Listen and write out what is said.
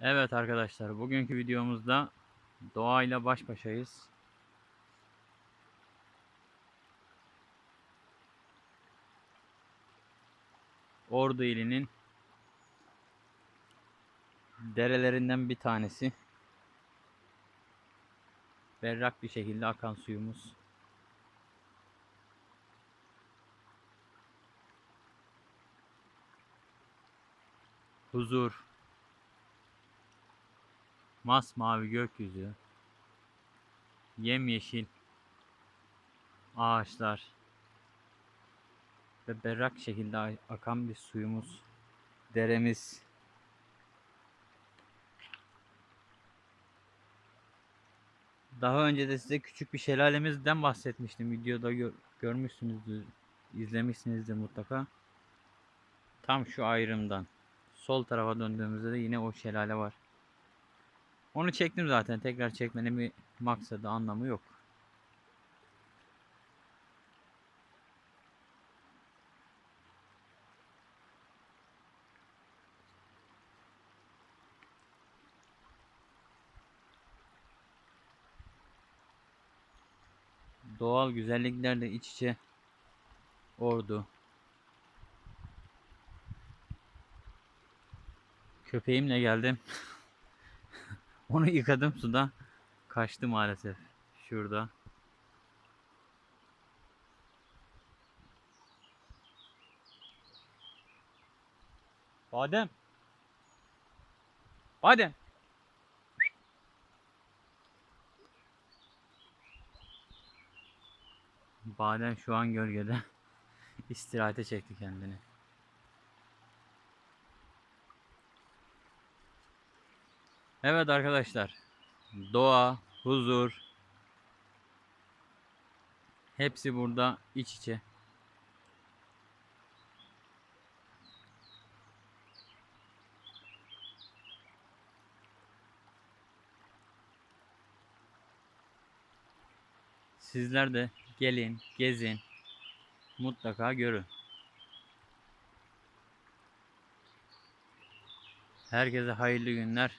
Evet arkadaşlar bugünkü videomuzda doğayla baş başayız. Ordu ilinin derelerinden bir tanesi. Berrak bir şekilde akan suyumuz. Huzur. Masmavi gökyüzü. Yemyeşil ağaçlar ve berrak şekilde akan bir suyumuz, deremiz. Daha önce de size küçük bir şelalemizden bahsetmiştim. Videoda gör- görmüşsünüzdür, izlemişsinizdir mutlaka. Tam şu ayrımdan. Sol tarafa döndüğümüzde de yine o şelale var. Onu çektim zaten. Tekrar çekmenin bir maksadı, anlamı yok. Doğal güzelliklerle iç içe Ordu. Köpeğimle geldim. Onu yıkadım suda. Kaçtı maalesef. Şurada. Badem. Badem. Badem şu an gölgede istirahate çekti kendini. Evet arkadaşlar. Doğa, huzur hepsi burada iç içe. Sizler de gelin, gezin. Mutlaka görün. Herkese hayırlı günler.